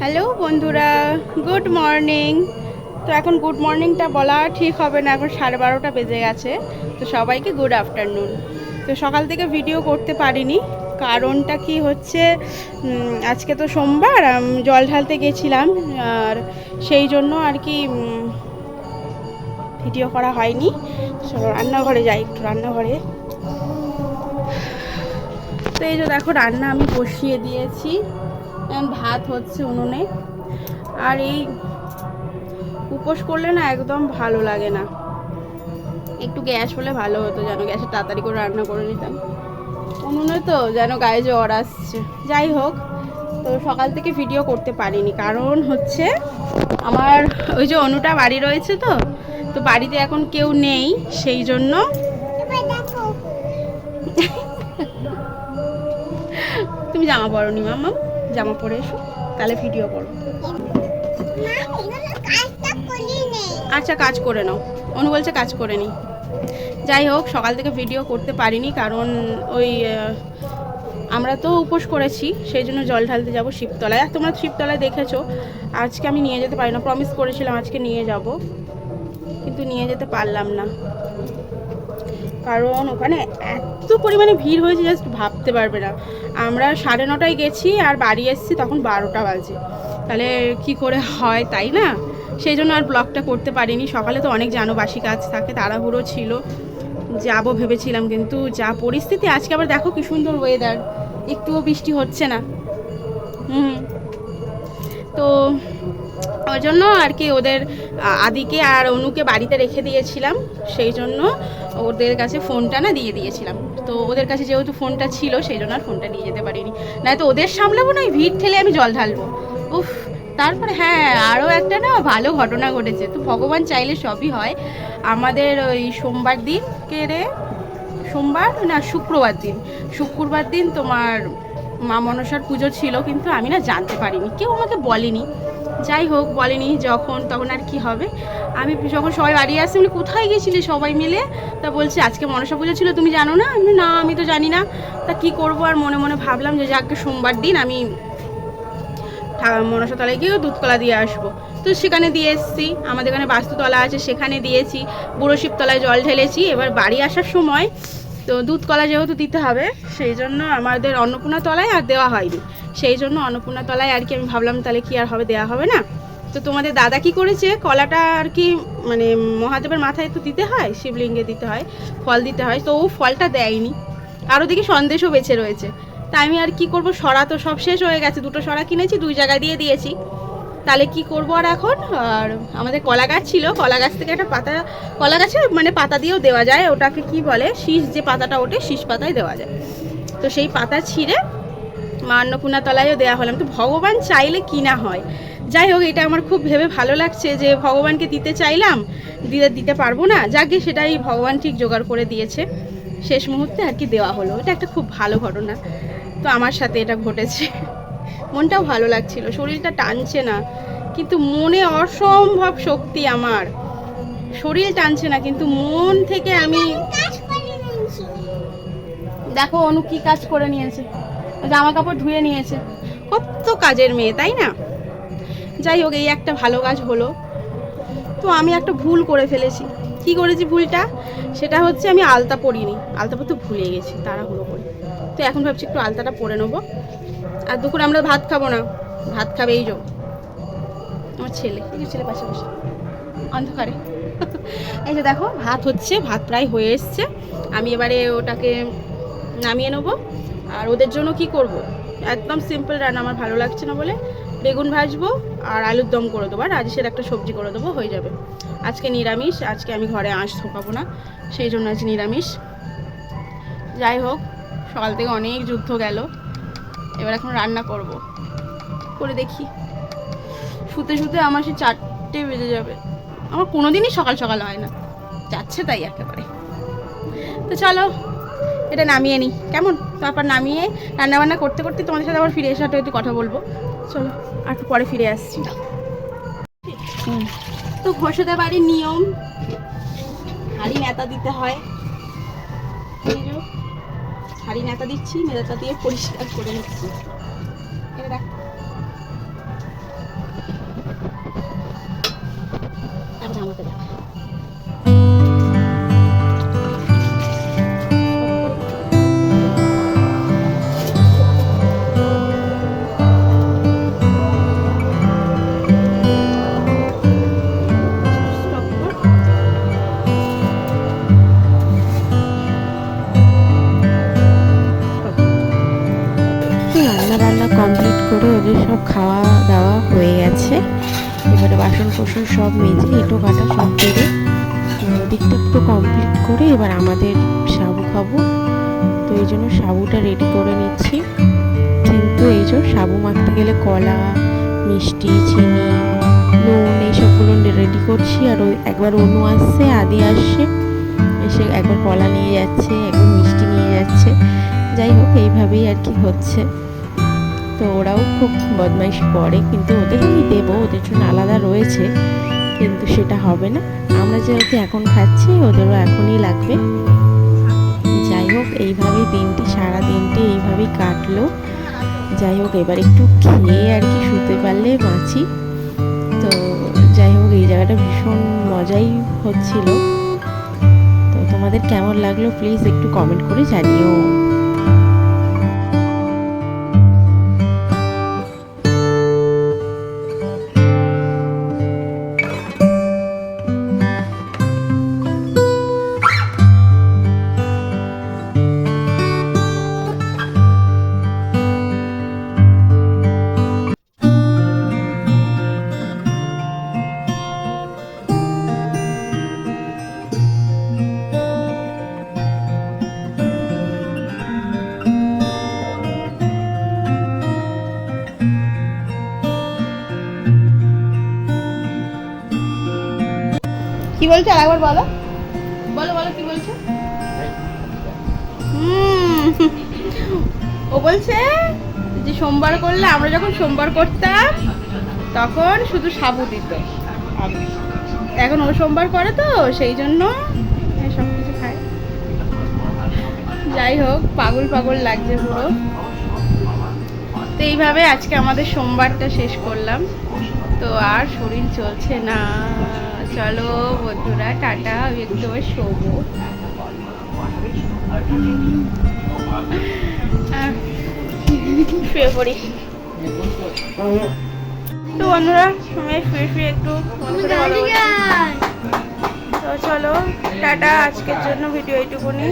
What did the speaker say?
Hello বন্ধুরা good morning তো এখন গুড মর্নিংটা বলা ঠিক হবে না, এখন সাড়ে বারোটা বেজে গেছে। তো সবাইকে গুড আফটারনুন তো সকাল থেকে ভিডিও করতে পারিনি, কারণটা কি হচ্ছে আজকে তো সোমবার জল ঢালতে গেছিলাম, আর সেই জন্য আর কি ভিডিও করা হয়নি। রান্নাঘরে যাই, একটু রান্নাঘরে। তো এই যে দেখো, রান্না আমি বসিয়ে দিয়েছি। ভাত হচ্ছে উনুনে। আর এই উপোস করলে না একদম ভালো লাগে না। একটু গ্যাস হলে ভালো হতো যেন, গ্যাসে তাড়াতাড়ি করে রান্না করে নিতাম। উনুনে তো যেন গায়ে জ্বর আসছে। যাই হোক, তো সকাল থেকে ভিডিও করতে পারিনি। কারণ হচ্ছে আমার ওই যে অনুটা বাড়ি রয়েছে তো তো বাড়িতে এখন কেউ নেই, সেই জন্য তুমি জামা পরো নি, মাম্মা। জামা পরে এসো, তাহলে ভিডিও করো। আচ্ছা কাজ করে নাও। অনু বলছে কাজ করে নি। যাই হোক, সকাল থেকে ভিডিও করতে পারিনি, কারণ ওই আমরা তো উপোস করেছি, সেই জন্য জল ঢালতে যাব শিবতলায়। আর তোমরা শিবতলায় দেখেছ, আজকে আমি নিয়ে যেতে পারি না। প্রমিস করেছিলাম আজকে নিয়ে যাব, কিন্তু নিয়ে যেতে পারলাম না। কারণ ওখানে এত পরিমাণে ভিড় হয়েছে জাস্ট ভাবতে পারবে না। আমরা সাড়ে নটায় গেছি আর বাড়ি এসেছি তখন বারোটা বাজে। তাহলে কি করে হয় তাই না? সেই জন্য আর ব্লগটা করতে পারিনি। সকালে তো অনেক জানো বাসি কাজ থাকে, তাড়াহুড়ো ছিল। যাব ভেবেছিলাম, কিন্তু যা পরিস্থিতি, আজকে আবার দেখো কি সুন্দর ওয়েদার একটুও বৃষ্টি হচ্ছে না। হুম। তো ওই জন্য আর কি ওদের আদিকে আর অনুকে বাড়িতে রেখে দিয়েছিলাম, সেই জন্য ওদের কাছে ফোনটা না দিয়ে দিয়েছিলাম। তো ওদের কাছে যেহেতু ফোনটা ছিল, সেই জন্য আর ফোনটা নিয়ে যেতে পারিনি। নয় তো ওদের সামলাবো না ভিড় ঠেলে আমি জল ঢালবো। উফ, তারপরে হ্যাঁ আরও একটা না ভালো ঘটনা ঘটেছে। তো ভগবান চাইলে সবই হয়। আমাদের ওই সোমবার দিন, কে রে? সোমবার না শুক্রবার দিন। শুক্রবার দিন তোমার মা মনসার পুজো ছিল, কিন্তু আমি না জানতে পারিনি। কেউ আমাকে বলেনি। যাই হোক, বলেনি যখন, তখন আর কি হবে। আমি যখন সবাই বাড়ি আসছি বলি কোথায় গেছিলে সবাই মিলে? তা বলছে, আজকে মনসা পুজো ছিল, তুমি জানো না? আমি না, আমি তো জানি না। তা কি করব? আর মনে মনে ভাবলাম যে, যাকে, সোমবার দিন আমি ঠা- মনসাতলায় গিয়ে দুধকলা দিয়ে আসব। তো সেখানে দিয়ে এসেছি। আমাদের এখানে বাস্তুতলা আছে, সেখানে দিয়েছি। বুড়ো শিবতলায় জল ঢেলেছি। এবার বাড়ি আসার সময় তো দুধ কলা যেহেতু দিতে হবে সেই জন্য আমাদের অন্নপূর্ণা তলায় আর দেওয়া হয়নি। সেই জন্য অন্নপূর্ণা তলায় আর কি আমি ভাবলাম তাহলে কি আর হবে দেওয়া হবে না। তো তোমাদের দাদা কি করেছে, কলাটা আর কি মানে মহাদেবের মাথায় তো দিতে হয়, শিবলিঙ্গে দিতে হয়, ফল দিতে হয়, তো ও ফলটা দেয়নি। আরও দেখি সন্দেশও বেঁচে রয়েছে। তা আমি আর কি করব, সরা তো সব শেষ হয়ে গেছে, দুটো সরা কিনেছি, দুই জায়গায় দিয়ে দিয়েছি। তাহলে কি করব আর এখন? আর আমাদের কলা গাছ ছিল, কলা গাছ থেকে একটা পাতা, কলা গাছে মানে পাতা দিয়েও দেওয়া যায়, ওটাকে কি বলে? শীষ যে পাতাটা ওঠে, শীষ পাতায় দেওয়া যায়। তো সেই পাতা ছিঁড়ে মা অন্নপূর্ণা তলায়ও দেওয়া হলাম তো ভগবান চাইলে কি না হয়। যাই হোক, এটা আমার খুব ভেবে ভালো লাগছে যে ভগবানকে দিতে চাইলাম, দিতে দিতে পারব না। যাকে সেটাই ভগবান ঠিক জোগাড় করে দিয়েছে। শেষ মুহূর্তে আর কি দেওয়া হলো। এটা একটা খুব ভালো ঘটনা। তো আমার সাথে এটা ঘটেছে। মনটাও ভালো লাগছিল শরীরটা টানছে না কিন্তু মনে অসম্ভব শক্তি আমার। শরীর টানছে না কিন্তু মন থেকে আমি দেখো অনু কি কাজ করে নিয়েছে জামা কাপড় ধুয়ে নিয়েছে। কত কাজের মেয়ে তাই না? যাই হোক এই একটা ভালো কাজ হলো। তো আমি একটা ভুল করে ফেলেছি। কি করেছি ভুলটা? সেটা হচ্ছে আমি আলতা পরিনি আলতা পরতে ভুলে গেছি তাড়াহুড়ো করে। তো এখন ভাবছি একটু আলতাটা পরে নেব। আর দুপুরে আমরা ভাত খাব না। ভাত খাবে এই যো। আমার ছেলে। এই যে ছেলে পাশে বসে। অন্ধকারে। এই যে দেখো, ভাত হচ্ছে, ভাত প্রায় হয়ে এসছে। আমি এবারে ওটাকে নামিয়ে নেব। আর ওদের জন্য কি করব? একদম সিম্পল রান্না, আমার ভালো লাগছে না বলে। বেগুন ভাজবো আর আলুর দম করে দেবো। আর রাজেশের একটা সবজি করে দেবো, হয়ে যাবে। আজকে নিরামিষ, আজকে আমি ঘরে আঁশ ঢোকাবো না। সেই জন্য আজ নিরামিষ। যাই হোক, সকাল থেকে অনেক যুদ্ধ গেল। এবার এখন রান্না করব। করে দেখি। শুতে শুতে আমার সে চারটে বেজে যাবে। আমার কোনোদিনই সকাল সকাল হয় না। যাচ্ছে তাই একেবারে। তো চলো এটা নামিয়ে নিই। কেমন? তারপর নামিয়ে রান্না বান্না করতে করতে তোমাদের সাথে আবার ফিরে এসে একটু কথা বলব। চলো আর পরে ফিরে আসছি। তো ঘোষেদের বাড়ির নিয়ম। হাড়ি নেতা দিতে হয়। হাড়ি নেতা দিচ্ছি নেতা দিয়ে পরিষ্কার করে নিচ্ছি। করে ওদের সব খাওয়া দাওয়া হয়ে গেছে। এবারে বাসন কোসন সব মেজে এঁটো কাটা সব করে ওদিকটা পুরো কমপ্লিট করে এবার আমাদের সাবু খাব। তো এই জন্য সাবুটা রেডি করে নিচ্ছি। কিন্তু এই জন্য সাবু মাখতে গেলে কলা, মিষ্টি, চিনি, নুন, এইসবগুলো রেডি করছি। আর ওই একবার অনু আসছে, আদি আসছে, এসে একবার কলা নিয়ে যাচ্ছে, একবার মিষ্টি নিয়ে যাচ্ছে। যাই হোক, এইভাবেই আর কি হচ্ছে। ওরাও খুব বদমাইশি করে, কিন্তু ওদের আমি দেবো? ওদের জন্য আলাদা রয়েছে, কিন্তু সেটা হবে না। আমরা যেহেতু এখন খাচ্ছি, ওদেরও এখনই লাগবে। যাই হোক এইভাবেই দিনটি, সারা দিনটি এইভাবেই কাটলো। যাই হোক, এবার একটু খেয়ে আর কি শুতে পারলে বাঁচি। তো যাই হোক, এই জায়গাটা ভীষণ মজাই হচ্ছিল। তো তোমাদের কেমন লাগল, প্লিজ একটু কমেন্ট করে জানিও। কি বলছো? আরেকবার বলো। বলো বলো, কি বলছো? ও বলছে যে সোমবার করলে আমরা যখন সোমবার করতাম, তখন শুধু সাবু দিত। এখন ও সোমবার করে তো, সেই জন্য সব কিছু খায়। যাই হোক, পাগল পাগল লাগছে পুরো। তো এইভাবে আজকে আমাদের সোমবারটা শেষ করলাম। তো আর শরীর চলছে না। চলো বন্ধুরা, টাটা, আমি একটু আবার শোবো। শুয়ে পড়ি। তো বন্ধুরা আমি শুয়ে শুয়ে একটু তো চলো, টাটা, আজকের জন্য ভিডিও এইটুকুনি।